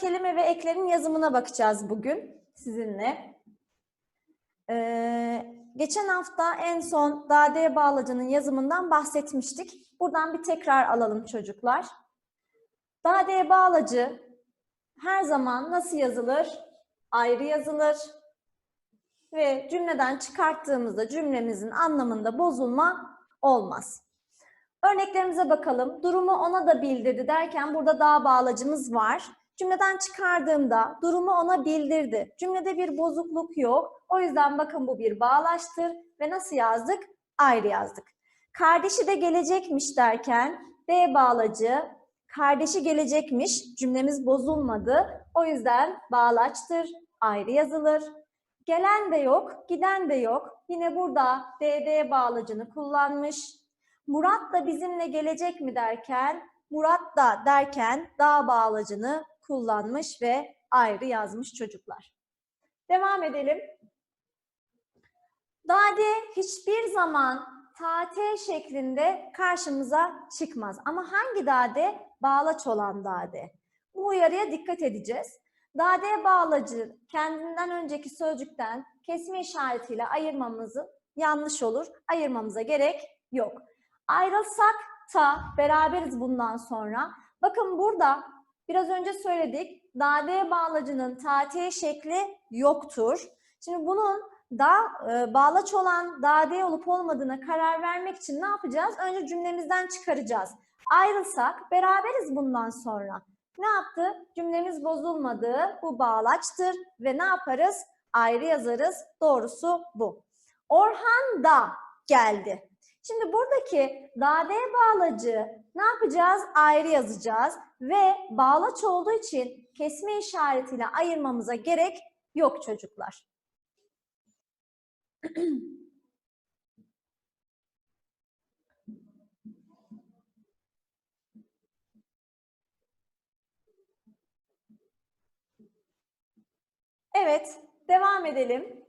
kelime ve eklerin yazımına bakacağız bugün sizinle. Ee, geçen hafta en son dade bağlacının yazımından bahsetmiştik. Buradan bir tekrar alalım çocuklar. Dade bağlacı her zaman nasıl yazılır? Ayrı yazılır. Ve cümleden çıkarttığımızda cümlemizin anlamında bozulma olmaz. Örneklerimize bakalım. Durumu ona da bildirdi derken burada daha bağlacımız var. Cümleden çıkardığımda durumu ona bildirdi. Cümlede bir bozukluk yok. O yüzden bakın bu bir bağlaçtır ve nasıl yazdık? Ayrı yazdık. Kardeşi de gelecekmiş derken D bağlacı, kardeşi gelecekmiş cümlemiz bozulmadı. O yüzden bağlaçtır, ayrı yazılır. Gelen de yok, giden de yok. Yine burada DD bağlacını kullanmış. Murat da bizimle gelecek mi derken, Murat da derken dağ bağlacını kullanmış ve ayrı yazmış çocuklar. Devam edelim. Dade hiçbir zaman tate şeklinde karşımıza çıkmaz. Ama hangi dade? Bağlaç olan dade. Bu uyarıya dikkat edeceğiz. Dade bağlacı kendinden önceki sözcükten kesme işaretiyle ayırmamızı yanlış olur. Ayırmamıza gerek yok. Ayrılsak da beraberiz bundan sonra. Bakın burada biraz önce söyledik. Dade bağlacının tate şekli yoktur. Şimdi bunun da e, bağlaç olan dade olup olmadığına karar vermek için ne yapacağız? Önce cümlemizden çıkaracağız. Ayrılsak beraberiz bundan sonra. Ne yaptı? Cümlemiz bozulmadı. Bu bağlaçtır ve ne yaparız? Ayrı yazarız. Doğrusu bu. Orhan da geldi. Şimdi buradaki dade bağlacı ne yapacağız? Ayrı yazacağız ve bağlaç olduğu için kesme işaretiyle ayırmamıza gerek yok çocuklar. Evet, devam edelim.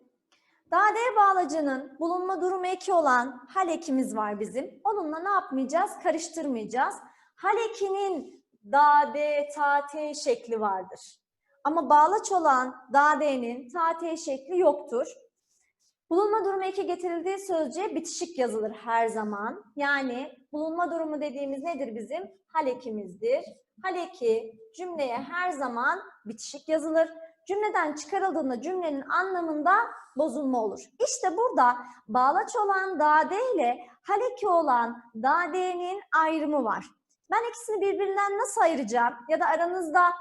Dade bağlacının bulunma durumu eki olan hal ekimiz var bizim. Onunla ne yapmayacağız? Karıştırmayacağız. Hal ekinin dade, tate şekli vardır. Ama bağlaç olan dade'nin tate şekli yoktur. Bulunma durumu eki getirildiği sözcüğe bitişik yazılır her zaman. Yani bulunma durumu dediğimiz nedir bizim? Hal ekimizdir. Hal eki cümleye her zaman bitişik yazılır. Cümleden çıkarıldığında cümlenin anlamında bozulma olur. İşte burada bağlaç olan dade ile haleki olan dade'nin ayrımı var. Ben ikisini birbirinden nasıl ayıracağım? Ya da aranızda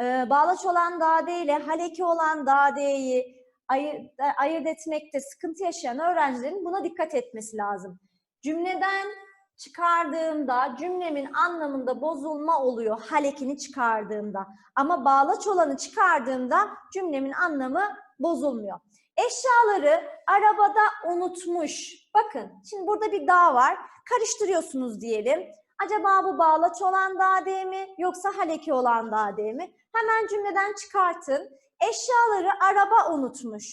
e, bağlaç olan dade ile haleki olan dade'yi ayır, ayırt etmekte sıkıntı yaşayan öğrencilerin buna dikkat etmesi lazım. Cümleden çıkardığımda cümlemin anlamında bozulma oluyor halekini çıkardığımda. Ama bağlaç olanı çıkardığımda cümlemin anlamı bozulmuyor. Eşyaları arabada unutmuş. Bakın şimdi burada bir dağ var. Karıştırıyorsunuz diyelim. Acaba bu bağlaç olan dade mi yoksa haleki olan dade mi? Hemen cümleden çıkartın. Eşyaları araba unutmuş.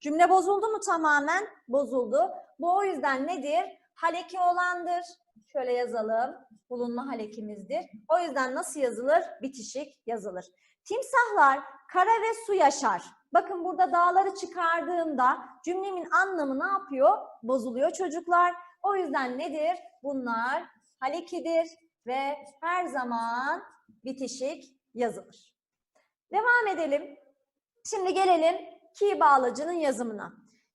Cümle bozuldu mu tamamen? Bozuldu. Bu o yüzden nedir? Haleki olandır. Şöyle yazalım. Bulunma halekimizdir. O yüzden nasıl yazılır? Bitişik yazılır. Timsahlar kara ve su yaşar. Bakın burada dağları çıkardığımda cümlemin anlamı ne yapıyor? Bozuluyor çocuklar. O yüzden nedir? Bunlar halekidir ve her zaman bitişik yazılır. Devam edelim. Şimdi gelelim ki bağlacının yazımına.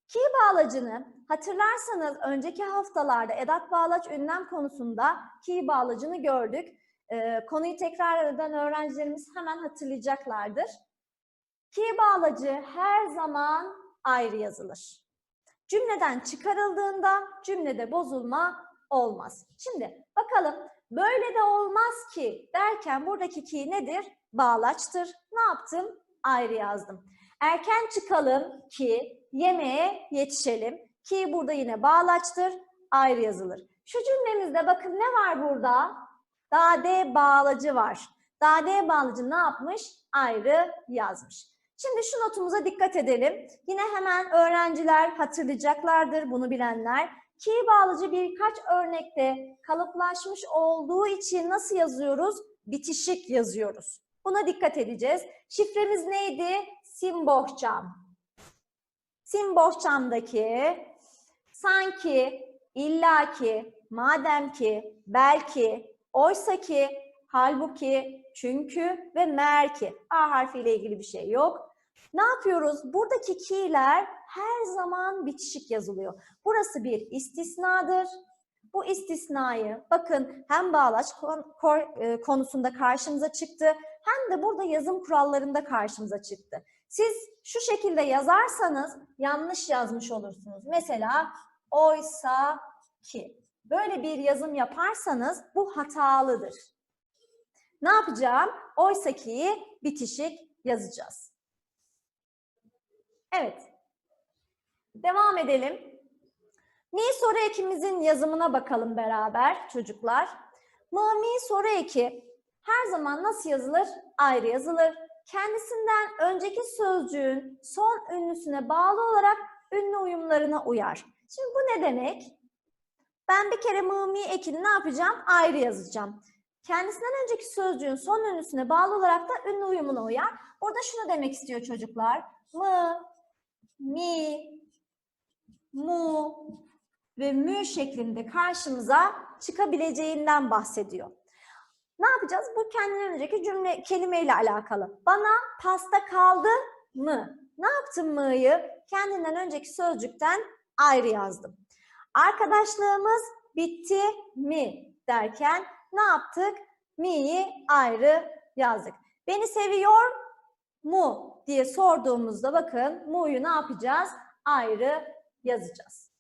Ki bağlacını hatırlarsanız önceki haftalarda edat bağlaç ünlem konusunda ki bağlacını gördük. Ee, konuyu tekrar eden öğrencilerimiz hemen hatırlayacaklardır. Ki bağlacı her zaman ayrı yazılır. Cümleden çıkarıldığında cümlede bozulma olmaz. Şimdi bakalım böyle de olmaz ki derken buradaki ki nedir? Bağlaçtır. Ne yaptım? Ayrı yazdım. Erken çıkalım ki yemeğe yetişelim ki burada yine bağlaçtır. Ayrı yazılır. Şu cümlemizde bakın ne var burada? Dade bağlacı var. Dade bağlacı ne yapmış? Ayrı yazmış. Şimdi şu notumuza dikkat edelim. Yine hemen öğrenciler hatırlayacaklardır bunu bilenler. Ki bağlıcı birkaç örnekte kalıplaşmış olduğu için nasıl yazıyoruz? Bitişik yazıyoruz. Buna dikkat edeceğiz. Şifremiz neydi? Simbohçam. Simbohçamdaki sanki, illaki, madem ki, belki, oysa ki, halbuki, çünkü ve meğer ki. A harfiyle ilgili bir şey yok. Ne yapıyoruz? Buradaki ki'ler her zaman bitişik yazılıyor. Burası bir istisnadır. Bu istisnayı bakın hem bağlaç e, konusunda karşımıza çıktı hem de burada yazım kurallarında karşımıza çıktı. Siz şu şekilde yazarsanız yanlış yazmış olursunuz. Mesela oysa ki. Böyle bir yazım yaparsanız bu hatalıdır. Ne yapacağım? Oysa ki'yi bitişik yazacağız. Evet. Devam edelim. Mi soru ekimizin yazımına bakalım beraber çocuklar. Ma mi soru eki her zaman nasıl yazılır? Ayrı yazılır. Kendisinden önceki sözcüğün son ünlüsüne bağlı olarak ünlü uyumlarına uyar. Şimdi bu ne demek? Ben bir kere mı mi ekini ne yapacağım? Ayrı yazacağım. Kendisinden önceki sözcüğün son ünlüsüne bağlı olarak da ünlü uyumuna uyar. Burada şunu demek istiyor çocuklar. Mı, mi, mu ve mü şeklinde karşımıza çıkabileceğinden bahsediyor. Ne yapacağız? Bu kendinden önceki cümle kelimeyle alakalı. Bana pasta kaldı mı? Ne yaptım mı'yı? Kendinden önceki sözcükten ayrı yazdım. Arkadaşlığımız bitti mi derken ne yaptık? Mi'yi ayrı yazdık. Beni seviyor mu diye sorduğumuzda bakın mu'yu ne yapacağız? Ayrı yazacağız.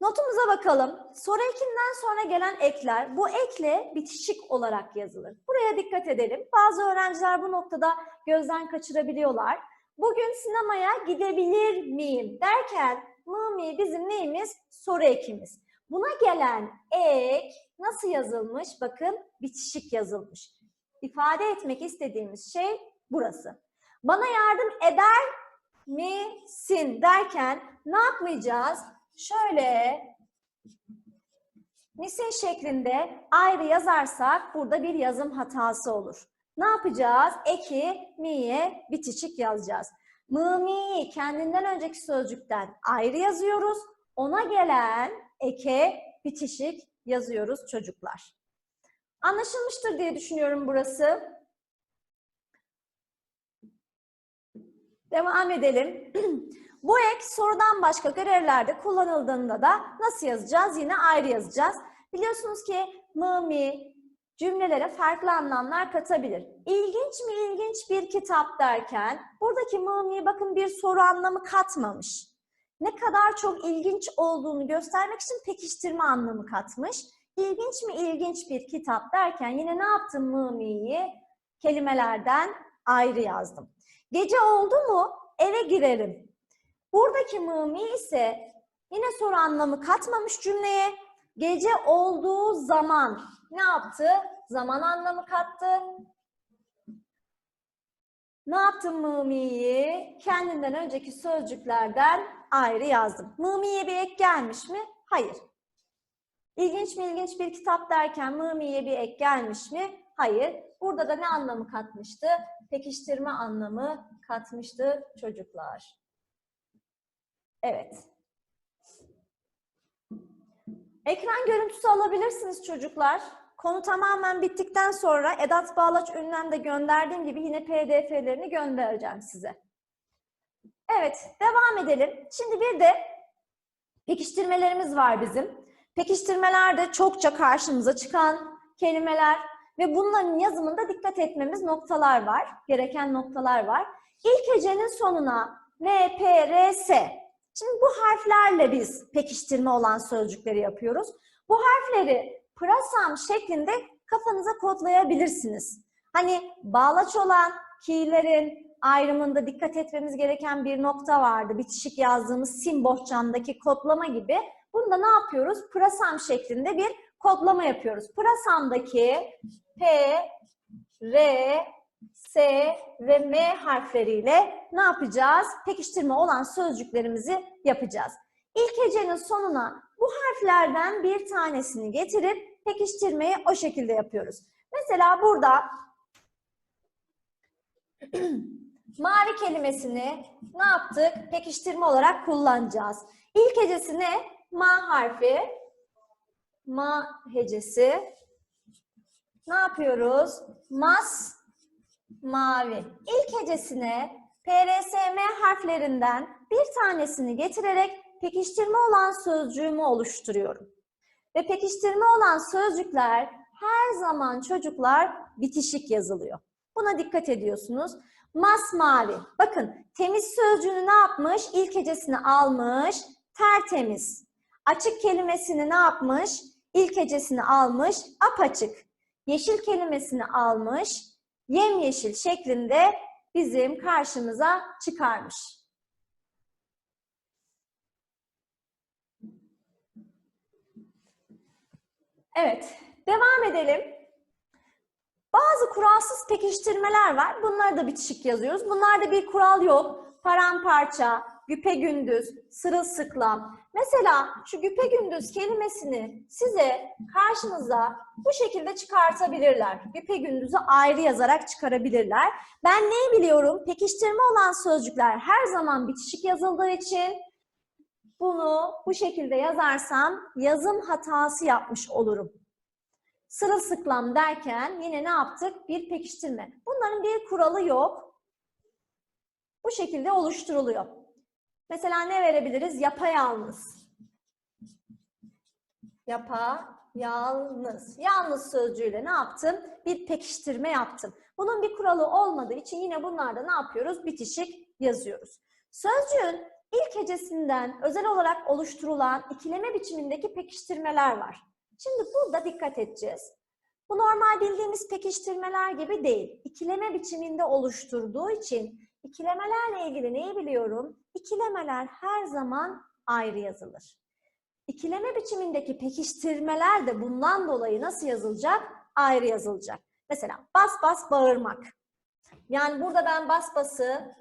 Notumuza bakalım. Soru ekinden sonra gelen ekler bu ekle bitişik olarak yazılır. Buraya dikkat edelim. Bazı öğrenciler bu noktada gözden kaçırabiliyorlar. Bugün sinemaya gidebilir miyim derken mı mi bizim neyimiz? Soru ekimiz. Buna gelen ek nasıl yazılmış? Bakın bitişik yazılmış. İfade etmek istediğimiz şey burası. Bana yardım eder misin derken ne yapmayacağız? Şöyle misin şeklinde ayrı yazarsak burada bir yazım hatası olur. Ne yapacağız? Eki mi'ye bitişik yazacağız. Mı mi kendinden önceki sözcükten ayrı yazıyoruz. Ona gelen eke bitişik yazıyoruz çocuklar. Anlaşılmıştır diye düşünüyorum burası. Devam edelim. Bu ek sorudan başka görevlerde kullanıldığında da nasıl yazacağız? Yine ayrı yazacağız. Biliyorsunuz ki mı cümlelere farklı anlamlar katabilir. İlginç mi ilginç bir kitap derken buradaki mı bakın bir soru anlamı katmamış. Ne kadar çok ilginç olduğunu göstermek için pekiştirme anlamı katmış. İlginç mi ilginç bir kitap derken yine ne yaptım mı kelimelerden ayrı yazdım. Gece oldu mu eve girerim. Buradaki mımi ise yine soru anlamı katmamış cümleye. Gece olduğu zaman ne yaptı? Zaman anlamı kattı. Ne yaptım mımiyi? Kendinden önceki sözcüklerden ayrı yazdım. Mımiye bir ek gelmiş mi? Hayır. İlginç mi ilginç bir kitap derken mımiye bir ek gelmiş mi? Hayır. Burada da ne anlamı katmıştı? Pekiştirme anlamı katmıştı çocuklar. Evet. Ekran görüntüsü alabilirsiniz çocuklar. Konu tamamen bittikten sonra Edat Bağlaç ünlemde gönderdiğim gibi yine pdf'lerini göndereceğim size. Evet, devam edelim. Şimdi bir de pekiştirmelerimiz var bizim. Pekiştirmelerde çokça karşımıza çıkan kelimeler ve bunların yazımında dikkat etmemiz noktalar var. Gereken noktalar var. İlk hecenin sonuna V, P, R, S. Şimdi bu harflerle biz pekiştirme olan sözcükleri yapıyoruz. Bu harfleri pırasam şeklinde kafanıza kodlayabilirsiniz. Hani bağlaç olan ki'lerin ayrımında dikkat etmemiz gereken bir nokta vardı. Bitişik yazdığımız sim bohçamdaki kodlama gibi. Bunda ne yapıyoruz? Pırasam şeklinde bir kodlama yapıyoruz. Pırasamdaki P, R, S ve M harfleriyle ne yapacağız? Pekiştirme olan sözcüklerimizi yapacağız. İlk hecenin sonuna bu harflerden bir tanesini getirip pekiştirmeyi o şekilde yapıyoruz. Mesela burada Mavi kelimesini ne yaptık? Pekiştirme olarak kullanacağız. İlk hecesi ne? Ma harfi. Ma hecesi. Ne yapıyoruz? Mas, mavi. İlk hecesine PRSM harflerinden bir tanesini getirerek pekiştirme olan sözcüğümü oluşturuyorum. Ve pekiştirme olan sözcükler her zaman çocuklar bitişik yazılıyor. Buna dikkat ediyorsunuz. Masmavi. Bakın temiz sözcüğünü ne yapmış? İlk hecesini almış. Tertemiz. Açık kelimesini ne yapmış? İlk hecesini almış. Apaçık. Yeşil kelimesini almış. Yemyeşil şeklinde bizim karşımıza çıkarmış. Evet, devam edelim. Bazı kuralsız pekiştirmeler var. Bunları da bitişik yazıyoruz. Bunlarda bir kural yok. Paramparça, güpegündüz, sırılsıklam. Mesela şu güpegündüz kelimesini size karşınıza bu şekilde çıkartabilirler. Güpegündüzü ayrı yazarak çıkarabilirler. Ben neyi biliyorum? Pekiştirme olan sözcükler her zaman bitişik yazıldığı için bunu bu şekilde yazarsam yazım hatası yapmış olurum. Sırılsıklam derken yine ne yaptık? Bir pekiştirme. Bunların bir kuralı yok. Bu şekilde oluşturuluyor. Mesela ne verebiliriz? Yapayalnız. Yapayalnız. Yalnız sözcüğüyle ne yaptım? Bir pekiştirme yaptım. Bunun bir kuralı olmadığı için yine bunlarda ne yapıyoruz? Bitişik yazıyoruz. Sözcüğün ilk hecesinden özel olarak oluşturulan ikileme biçimindeki pekiştirmeler var. Şimdi burada dikkat edeceğiz. Bu normal bildiğimiz pekiştirmeler gibi değil. İkileme biçiminde oluşturduğu için ikilemelerle ilgili neyi biliyorum? İkilemeler her zaman ayrı yazılır. İkileme biçimindeki pekiştirmeler de bundan dolayı nasıl yazılacak? Ayrı yazılacak. Mesela bas bas bağırmak. Yani burada ben bas bası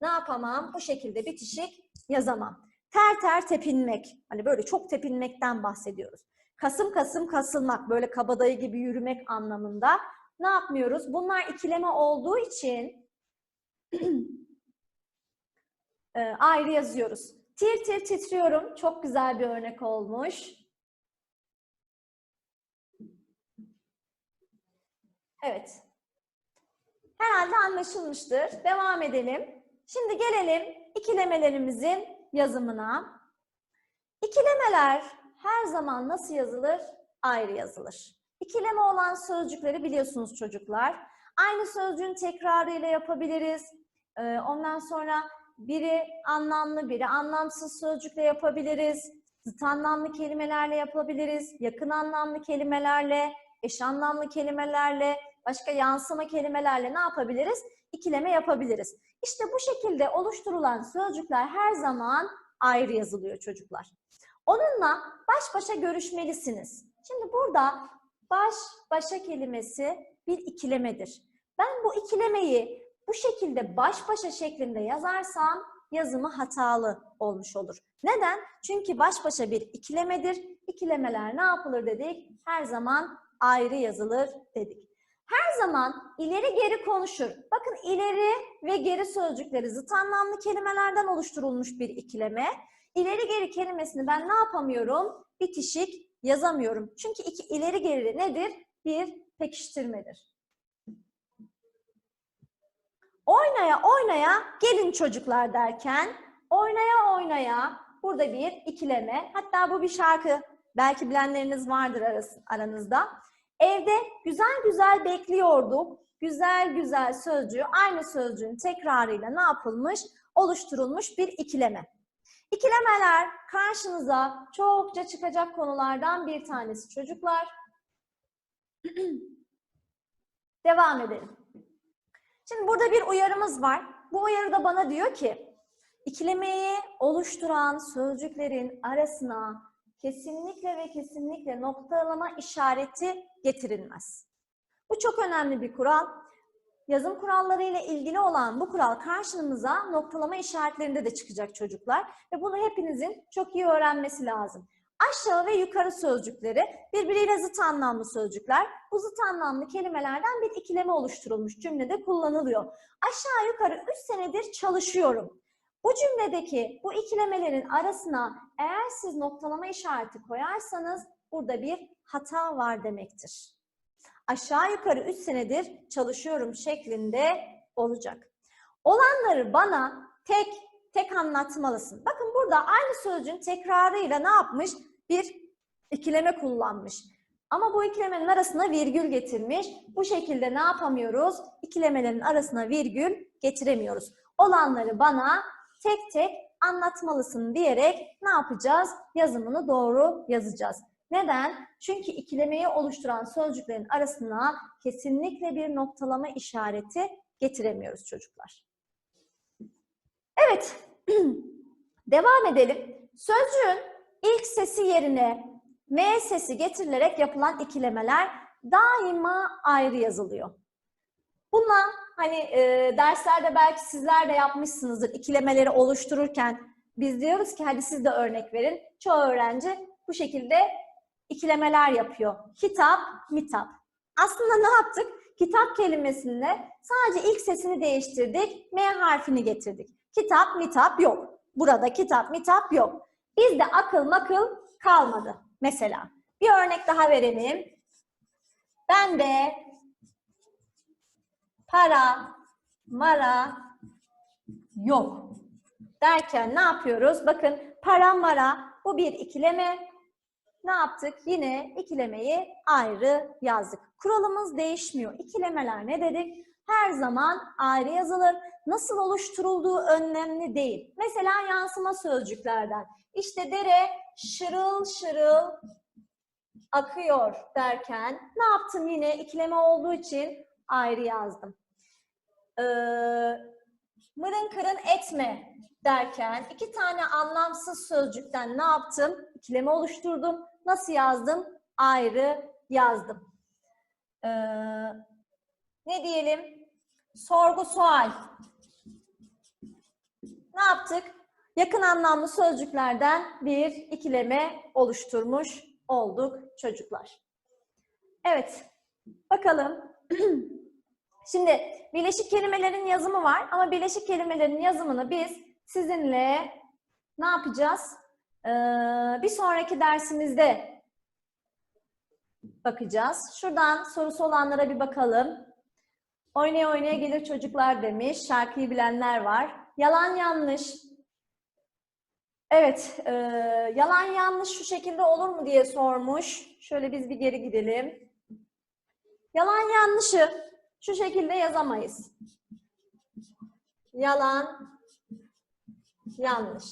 ne yapamam? Bu şekilde bitişik yazamam. Ter ter tepinmek. Hani böyle çok tepinmekten bahsediyoruz. Kasım kasım kasılmak, böyle kabadayı gibi yürümek anlamında ne yapmıyoruz? Bunlar ikileme olduğu için e, ayrı yazıyoruz. Tir tir titriyorum. Çok güzel bir örnek olmuş. Evet. Herhalde anlaşılmıştır. Devam edelim. Şimdi gelelim ikilemelerimizin yazımına. İkilemeler her zaman nasıl yazılır? Ayrı yazılır. İkileme olan sözcükleri biliyorsunuz çocuklar. Aynı sözcüğün tekrarıyla yapabiliriz. Ee, ondan sonra biri anlamlı, biri anlamsız sözcükle yapabiliriz. Zıt anlamlı kelimelerle yapabiliriz. Yakın anlamlı kelimelerle, eş anlamlı kelimelerle, başka yansıma kelimelerle ne yapabiliriz? İkileme yapabiliriz. İşte bu şekilde oluşturulan sözcükler her zaman ayrı yazılıyor çocuklar. Onunla baş başa görüşmelisiniz. Şimdi burada baş başa kelimesi bir ikilemedir. Ben bu ikilemeyi bu şekilde baş başa şeklinde yazarsam yazımı hatalı olmuş olur. Neden? Çünkü baş başa bir ikilemedir. İkilemeler ne yapılır dedik? Her zaman ayrı yazılır dedik. Her zaman ileri geri konuşur. Bakın ileri ve geri sözcükleri zıt anlamlı kelimelerden oluşturulmuş bir ikileme. İleri geri kelimesini ben ne yapamıyorum? Bitişik yazamıyorum. Çünkü iki ileri geri nedir? Bir pekiştirmedir. Oynaya oynaya gelin çocuklar derken oynaya oynaya burada bir ikileme. Hatta bu bir şarkı. Belki bilenleriniz vardır aranızda. Evde güzel güzel bekliyorduk. Güzel güzel sözcüğü aynı sözcüğün tekrarıyla ne yapılmış? Oluşturulmuş bir ikileme. İkilemeler karşınıza çokça çıkacak konulardan bir tanesi çocuklar. Devam edelim. Şimdi burada bir uyarımız var. Bu uyarı da bana diyor ki, ikilemeyi oluşturan sözcüklerin arasına kesinlikle ve kesinlikle noktalama işareti getirilmez. Bu çok önemli bir kural. Yazım kuralları ile ilgili olan bu kural karşımıza noktalama işaretlerinde de çıkacak çocuklar. Ve bunu hepinizin çok iyi öğrenmesi lazım. Aşağı ve yukarı sözcükleri birbiriyle zıt anlamlı sözcükler. Bu zıt anlamlı kelimelerden bir ikileme oluşturulmuş cümlede kullanılıyor. Aşağı yukarı 3 senedir çalışıyorum. Bu cümledeki bu ikilemelerin arasına eğer siz noktalama işareti koyarsanız burada bir hata var demektir. Aşağı yukarı 3 senedir çalışıyorum şeklinde olacak. Olanları bana tek tek anlatmalısın. Bakın burada aynı sözcüğün tekrarıyla ne yapmış? Bir ikileme kullanmış. Ama bu ikilemenin arasına virgül getirmiş. Bu şekilde ne yapamıyoruz? İkilemelerin arasına virgül getiremiyoruz. Olanları bana tek tek anlatmalısın diyerek ne yapacağız? Yazımını doğru yazacağız. Neden? Çünkü ikilemeyi oluşturan sözcüklerin arasına kesinlikle bir noktalama işareti getiremiyoruz çocuklar. Evet, devam edelim. Sözcüğün ilk sesi yerine M sesi getirilerek yapılan ikilemeler daima ayrı yazılıyor. Bundan hani e, derslerde belki sizler de yapmışsınızdır ikilemeleri oluştururken biz diyoruz ki hadi siz de örnek verin. Çoğu öğrenci bu şekilde ikilemeler yapıyor. Kitap, mitap. Aslında ne yaptık? Kitap kelimesinde sadece ilk sesini değiştirdik. M harfini getirdik. Kitap, mitap yok. Burada kitap, mitap yok. Bizde akıl makıl kalmadı mesela. Bir örnek daha verelim. Ben de para, mara yok derken ne yapıyoruz? Bakın para, mara bu bir ikileme. Ne yaptık? Yine ikilemeyi ayrı yazdık. Kuralımız değişmiyor. İkilemeler ne dedik? Her zaman ayrı yazılır. Nasıl oluşturulduğu önemli değil. Mesela yansıma sözcüklerden. İşte dere şırıl şırıl akıyor derken ne yaptım yine ikileme olduğu için ayrı yazdım. Ee, mırın kırın etme derken iki tane anlamsız sözcükten ne yaptım? İkileme oluşturdum. Nasıl yazdım? Ayrı yazdım. Ee, ne diyelim? Sorgu sual. Ne yaptık? Yakın anlamlı sözcüklerden bir ikileme oluşturmuş olduk çocuklar. Evet, bakalım. Şimdi birleşik kelimelerin yazımı var ama birleşik kelimelerin yazımını biz sizinle ne yapacağız? Ee, bir sonraki dersimizde bakacağız. Şuradan sorusu olanlara bir bakalım. Oynaya oynaya gelir çocuklar demiş. Şarkıyı bilenler var. Yalan yanlış. Evet, e, yalan yanlış şu şekilde olur mu diye sormuş. Şöyle biz bir geri gidelim. Yalan yanlışı şu şekilde yazamayız. Yalan yanlış.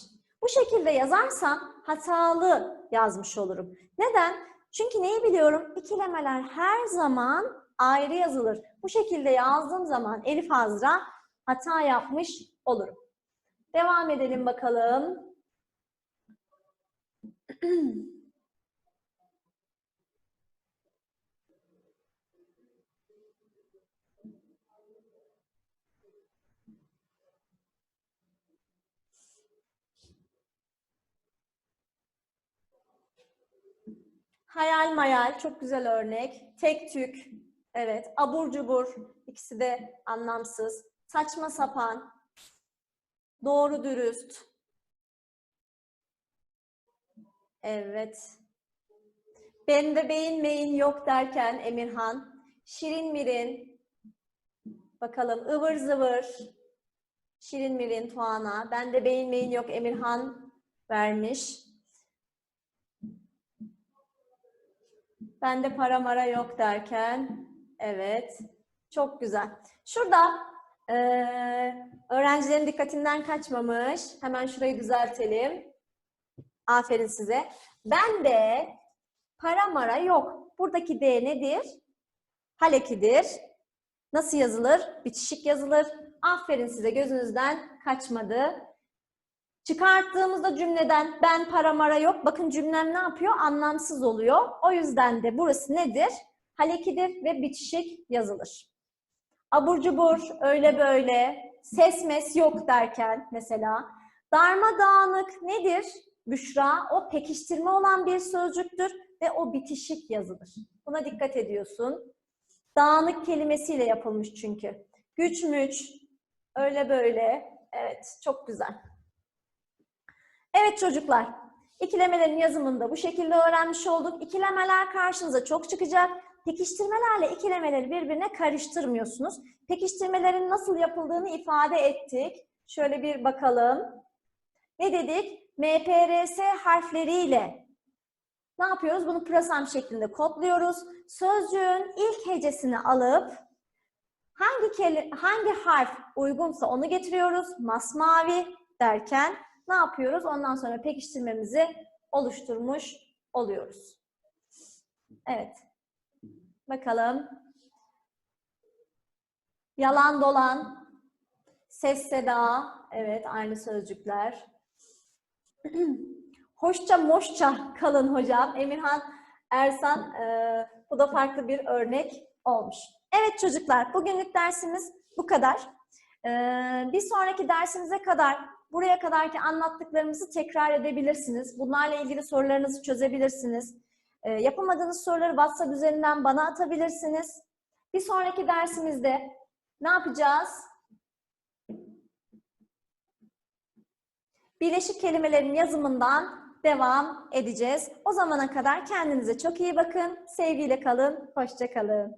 Bu şekilde yazarsam hatalı yazmış olurum. Neden? Çünkü neyi biliyorum? İkilemeler her zaman ayrı yazılır. Bu şekilde yazdığım zaman Elif Azra hata yapmış olurum. Devam edelim bakalım. Hayal mayal çok güzel örnek. Tek tük. Evet. Abur cubur. ikisi de anlamsız. Saçma sapan. Doğru dürüst. Evet. Ben de beğenmeyin yok derken Emirhan. Şirin mirin. Bakalım ıvır zıvır. Şirin mirin Tuana. Ben de beğenmeyin yok Emirhan vermiş. Ben de para mara yok derken. Evet. Çok güzel. Şurada eee, öğrencilerin dikkatinden kaçmamış. Hemen şurayı düzeltelim. Aferin size. Ben de para mara yok. Buradaki D nedir? Halekidir. Nasıl yazılır? Bitişik yazılır. Aferin size gözünüzden kaçmadı. Çıkarttığımızda cümleden ben para mara yok. Bakın cümlem ne yapıyor? Anlamsız oluyor. O yüzden de burası nedir? Halekidir ve bitişik yazılır. Abur cubur, öyle böyle, ses mes yok derken mesela. Darma dağınık nedir? Büşra o pekiştirme olan bir sözcüktür ve o bitişik yazılır. Buna dikkat ediyorsun. Dağınık kelimesiyle yapılmış çünkü. Güç müç, öyle böyle. Evet, çok güzel. Evet çocuklar, ikilemelerin yazımını da bu şekilde öğrenmiş olduk. İkilemeler karşınıza çok çıkacak. Pekiştirmelerle ikilemeleri birbirine karıştırmıyorsunuz. Pekiştirmelerin nasıl yapıldığını ifade ettik. Şöyle bir bakalım. Ne dedik? MPRS harfleriyle ne yapıyoruz? Bunu pırasam şeklinde kodluyoruz. Sözcüğün ilk hecesini alıp hangi hangi harf uygunsa onu getiriyoruz. Masmavi derken ne yapıyoruz? Ondan sonra pekiştirmemizi oluşturmuş oluyoruz. Evet. Bakalım. Yalan dolan, ses seda, evet aynı sözcükler. Hoşça moşça kalın hocam. Emirhan Ersan, e, bu da farklı bir örnek olmuş. Evet çocuklar, bugünlük dersimiz bu kadar. E, bir sonraki dersimize kadar, buraya kadarki anlattıklarımızı tekrar edebilirsiniz. Bunlarla ilgili sorularınızı çözebilirsiniz. E, yapamadığınız soruları WhatsApp üzerinden bana atabilirsiniz. Bir sonraki dersimizde ne yapacağız? Birleşik kelimelerin yazımından devam edeceğiz. O zamana kadar kendinize çok iyi bakın. Sevgiyle kalın, hoşça kalın.